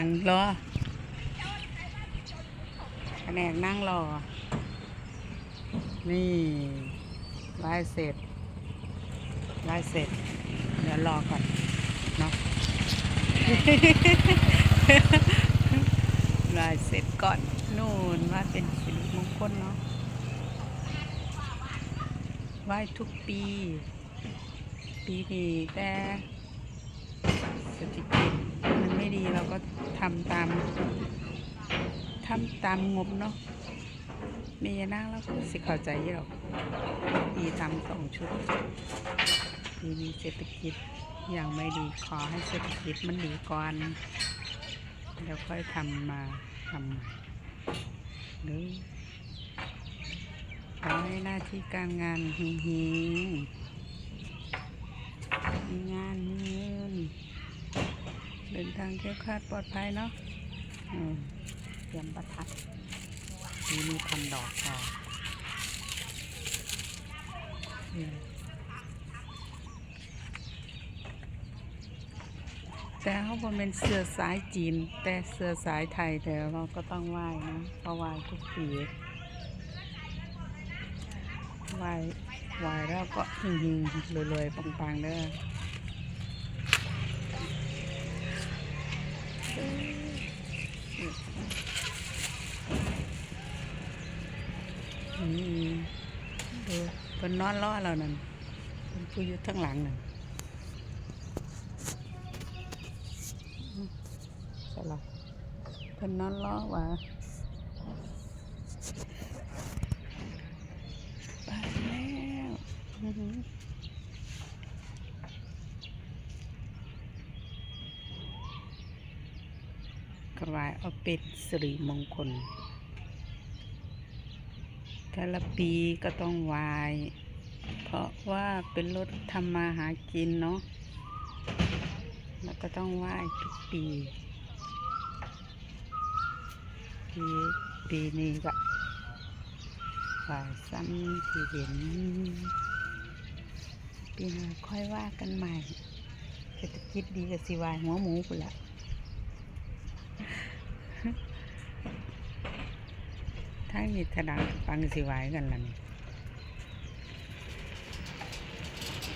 นั่งรอแผนกนั่งรอ นี่ไล่เสร็จไล่เสร็จ เดี๋ยวรอก่อน เนาะไล่เสร็จก่อน นู่นว่าเป็นสิริมงคลเนาะไหว้ทุกปี ปีนี้แต่เศรษฐกิ ไม่ดีเราก็ทำตามทำตามงบเนาะมีนั่งแล้วก็สิเข้าใจอยู่หรอกปีทำสองชุดปีนี้เศรษฐกิจยังไม่ดีขอให้เศรษฐกิจมันดีก่อนแล้วค่อยทำมาทำใหม่หรือขอให้หน้าที่การงานเฮงๆมีงานมีเดินทางเที่ยวคลาดปลอดภัยเนาะอืมเตรียมประทัดมีมีพันดอกค่ะอืมแต่เขาบอกเป็นเสือสายจีน แต่เสือสายไทยแต่เราก็ต้องไหว้นะเพราะไหว้ทุกปีไหว้ไหว้แล้วก็หิงๆรวยๆปังๆเด้อ ดูเป็นนอนล้อเรานั่นเป็นผู้อยู่ทั้งหลังนั่นอืมสลับเป็นนอนล้อว่าไปแล้วอื้อหื กระวายเอาเป็นสิริมงคลแต่ละปีก็ต้องไหวาย เพราะว่าเป็นรถทำมาหากินเนาะแล้วก็ต้องไหว้ทุกปีปีปีนี้ก็ไหวาซ้ำที่เห็นปีหน้าค่อยว่ากันใหม่เศรษฐกิจดีกับสิวายหัวหมูกูละ ทั้งนี้ถดังฟังสิไหวายกันล่ะนี่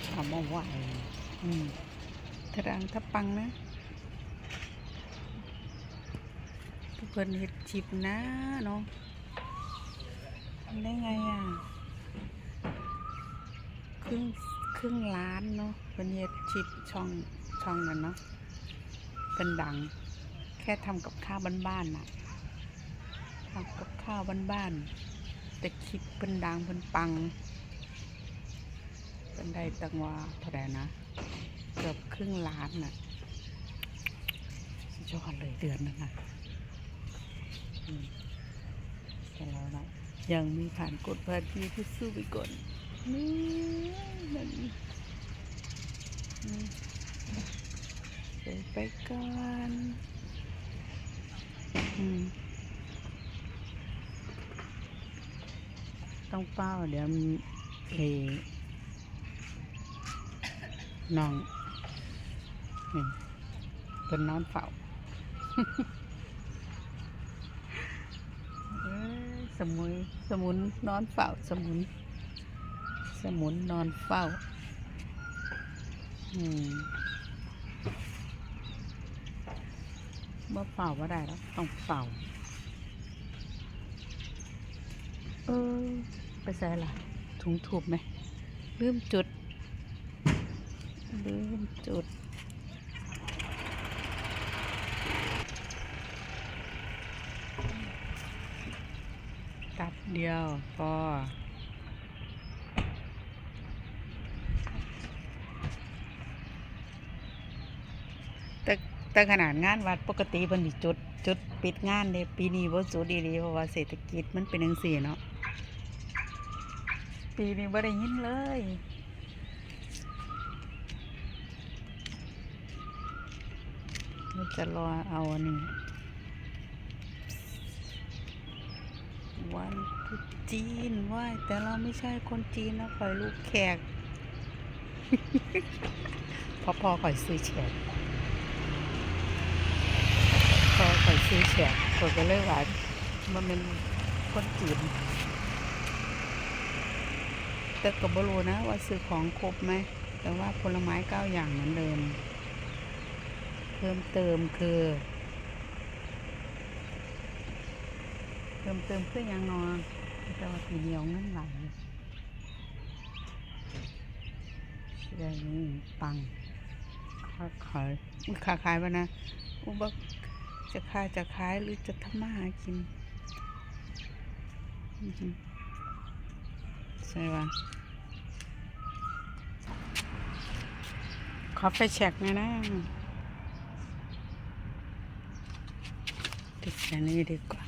เอามาไหวอืมถดังถ้าปังนะทุกคนเห็ดชิปนะเนาะทำได้ไงอะครึ่งครึ่งล้านเนาะเป็นเฮ็ดชิปช่องช่องนั้นเนาะเป็นดัง แค่ทำกับข้าวบ้านๆน่ะ ทำกับข้าวบ้านๆแต่คลิปเป็นดังเป็นปังเป็นได้ตังว่าเท่าไหร่นะ เกือบครึ่งล้านน่ะยอดเลยเดือนนึงอะแต่แล้วนะยังม่ผ่านกฎผ่าที่ที่สู้ไปก่อนนี่มันไปก่อน อืม ต้องเป้าเดี๋ยวมีเอน้องนี่เป็นนอนเฝ้าสมุยสมุนนอนเฝ้าสมุน สมุนนอนเฝ้า อืมเมื่อเฝ้าว่าได้แล้วต้องเฝ้าเออ ไปใส่ละถุงถูกไหมลืมจุดลืมจุดตัดเดียวพอแต่แต่ขนาดงานวัดปกติมันมีจุด จุดปิดงานเลยปีนี้ว่าจุดดีๆเพราะว่าเศรษฐกิจมันเป็นจังสี่เนาะ ปีนี้บ่ได้ยินเลยเราจะรอเอาอันนี้วันจีนไหวแต่เราไม่ใช่คนจีนนะคอยลูกแขกพอพอคอยซื้อแขกพอคอยซื้อแฉกคนก็เลยว่ามันเป็นคนจีน แต่ก็บ่รู้นะว่าซื้อของครบไหม แต่ว่าผลไม้เก้าอย่างเหมือนเดิม เพิ่มเติมคือ เพิ่มเติมคือยังนอแต่ว่าทีเดียวเงินไหลเชื่อนี่ปังค้าขายค้าขายปะนะอุบกจะขายจะขายหรือจะทำมาหากินอือ ใช่ป่ะขอไฟแช็กน่ยนะติดแค่นี้ดีกว่า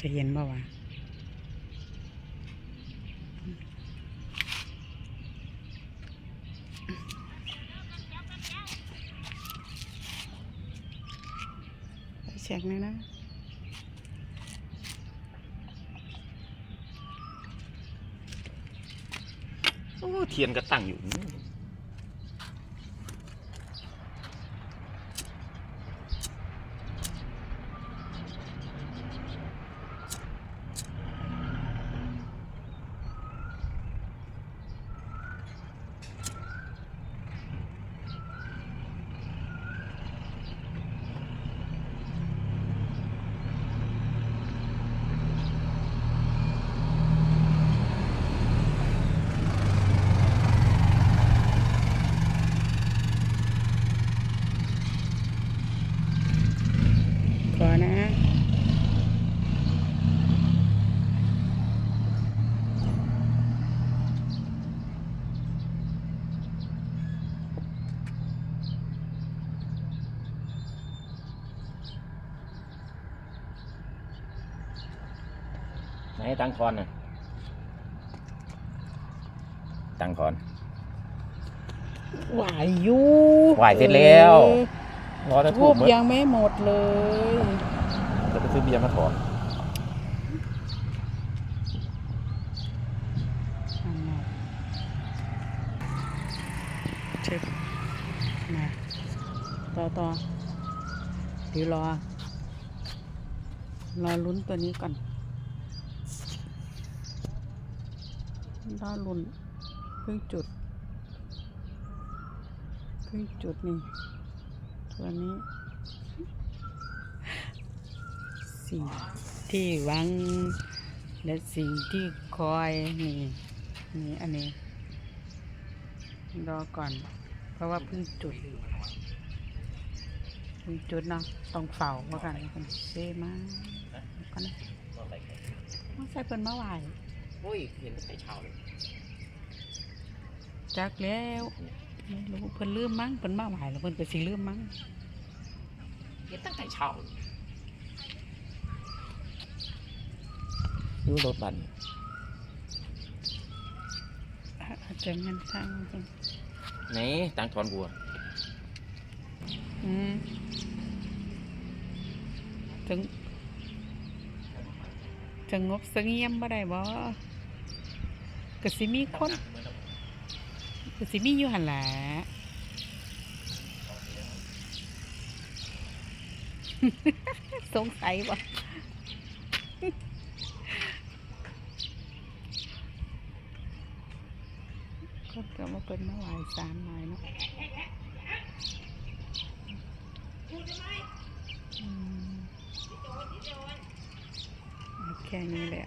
จะเห็นบ่าวะไฟแช็กน่ยนะ เทียนก็ตั้งอยู่นี่ ขอนะ ไหนตังทอนน่ะตังทอนหวายอยู่หวายเสร็จแล้วรอจะรูถูกปมั้ยยังไม่หมดเลยจะไปซื้อเบียร์มาถอนอันนั้นเช็คมาต่อต่อเดี๋ยวรอ รอลุ้นตัวนี้ก่อน รอลุ้นเพิ่งจุดเพิ่งจุดนี่ตัวนี้สิ่งที่หวัง และสิ่งที่คอยนี่นี่อันนี้รอก่อน เพราะว่าเพิ่งจุดเพิ่งจุดเนาะต้องเฝ้าว่ากันกันเซ่มากก่อนนะมาใส่เพิ่นมาไหวโอ้ยเห็นตั้งแต่เช้าเลย จักแล้วไม่รู้เพิ่นลืมมั้งเพิ่นมาไหวแล้วเพิ่นก็สิลืมมั้งเห็นตั้งแต่เช้าดูรถบันอาจจะงั้นทางจริงไหนตังทอนบัวอืมถึงจะงบเสงเงียมบ่ได้บ่ก็สิมีคน ก็สิมีอยู่หันแหละสงสัยบ่คนก็มาเป็นมาไหวายสามหน่อยเนาะอืมเอาแค่นี้แหละ